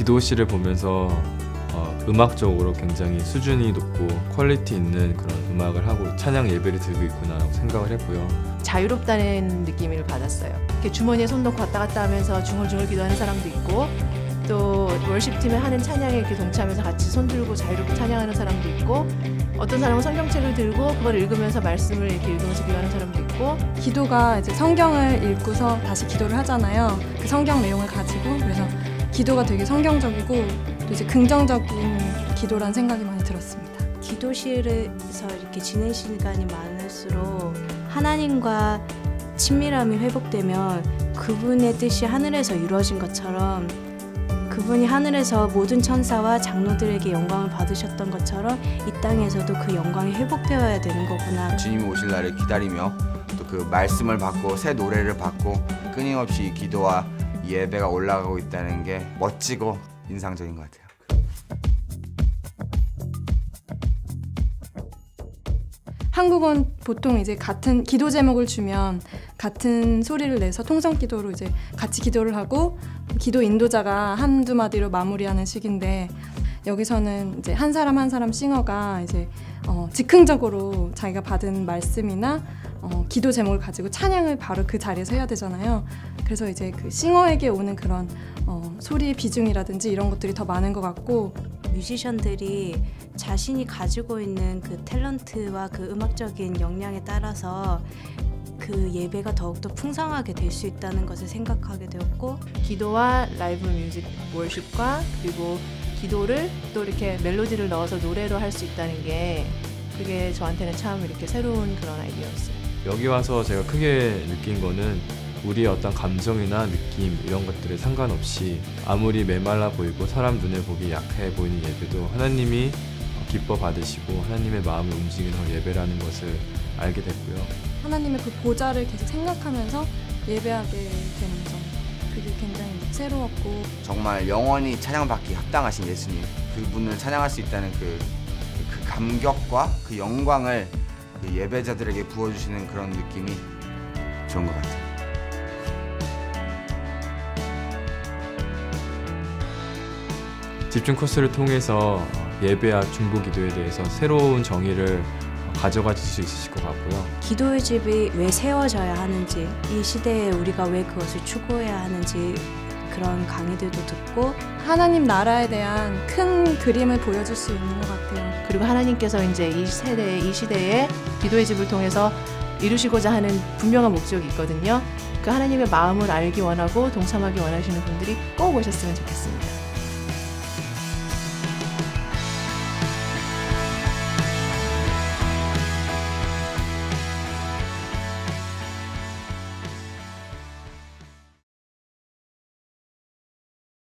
기도실을 보면서 어, 음악적으로 굉장히 수준이 높고 퀄리티 있는 그런 음악을 하고 찬양 예배를 드리고 있구나라고 생각을 했고요. 자유롭다는 느낌을 받았어요. 이렇게 주머니에 손 넣고 왔다 갔다 하면서 중얼중얼 기도하는 사람도 있고 또 월십팀에 하는 찬양에 이렇게 동참해서 같이 손 들고 자유롭게 찬양하는 사람도 있고 어떤 사람은 성경책을 들고 그걸 읽으면서 말씀을 이렇게 읽으면서 기도하는 사람도 있고 기도가 이제 성경을 읽고서 다시 기도를 하잖아요. 그 성경 내용을 가지고 그래서 기도가 되게 성경적이고 또 이제 긍정적인 기도란 생각이 많이 들었습니다. 기도실에서 이렇게 지낸 시간이 많을수록 하나님과 친밀함이 회복되면 그분의 뜻이 하늘에서 이루어진 것처럼 그분이 하늘에서 모든 천사와 장로들에게 영광을 받으셨던 것처럼 이 땅에서도 그 영광이 회복되어야 되는 거구나. 주님이 오실 날을 기다리며 또 그 말씀을 받고 새 노래를 받고 끊임없이 기도와 예배가 올라가고 있다는 게 멋지고 인상적인 것 같아요. 한국은 보통 이제 같은 기도 제목을 주면 같은 소리를 내서 통성 기도로 이제 같이 기도를 하고 기도 인도자가 한두 마디로 마무리하는 식인데 여기서는 이제 한 사람 한 사람 싱어가 이제 어, 즉흥적으로 자기가 받은 말씀이나 어, 기도 제목을 가지고 찬양을 바로 그 자리에서 해야 되잖아요. 그래서 이제 그 싱어에게 오는 그런 어, 소리의 비중이라든지 이런 것들이 더 많은 것 같고 뮤지션들이 자신이 가지고 있는 그 탤런트와 그 음악적인 역량에 따라서 그 예배가 더욱더 풍성하게 될 수 있다는 것을 생각하게 되었고 기도와 라이브 뮤직 월십과 그리고 기도를 또 이렇게 멜로디를 넣어서 노래로 할 수 있다는 게 그게 저한테는 참 이렇게 새로운 그런 아이디어였어요. 여기 와서 제가 크게 느낀 거는 우리의 어떤 감정이나 느낌 이런 것들에 상관없이 아무리 메말라 보이고 사람 눈에 보기 약해 보이는 예배도 하나님이 기뻐 받으시고 하나님의 마음을 움직이는 예배라는 것을 알게 됐고요. 하나님의 그 보좌를 계속 생각하면서 예배하게 되는 점 그게 굉장히 새로웠고 정말 영원히 찬양받기 합당하신 예수님 그분을 찬양할 수 있다는 그, 그 감격과 그 영광을 그 예배자들에게 부어주시는 그런 느낌이 좋은 것 같아요. 집중 코스를 통해서 예배와 중보 기도에 대해서 새로운 정의를 가져가실 수 있으실 것 같고요. 기도의 집이 왜 세워져야 하는지 이 시대에 우리가 왜 그것을 추구해야 하는지 그런 강의들도 듣고 하나님 나라에 대한 큰 그림을 보여줄 수 있는 것 같아요. 그리고 하나님께서 이제 이 세대, 이 시대에 기도의 집을 통해서 이루시고자 하는 분명한 목적이 있거든요. 그 하나님의 마음을 알기 원하고 동참하기 원하시는 분들이 꼭 오셨으면 좋겠습니다.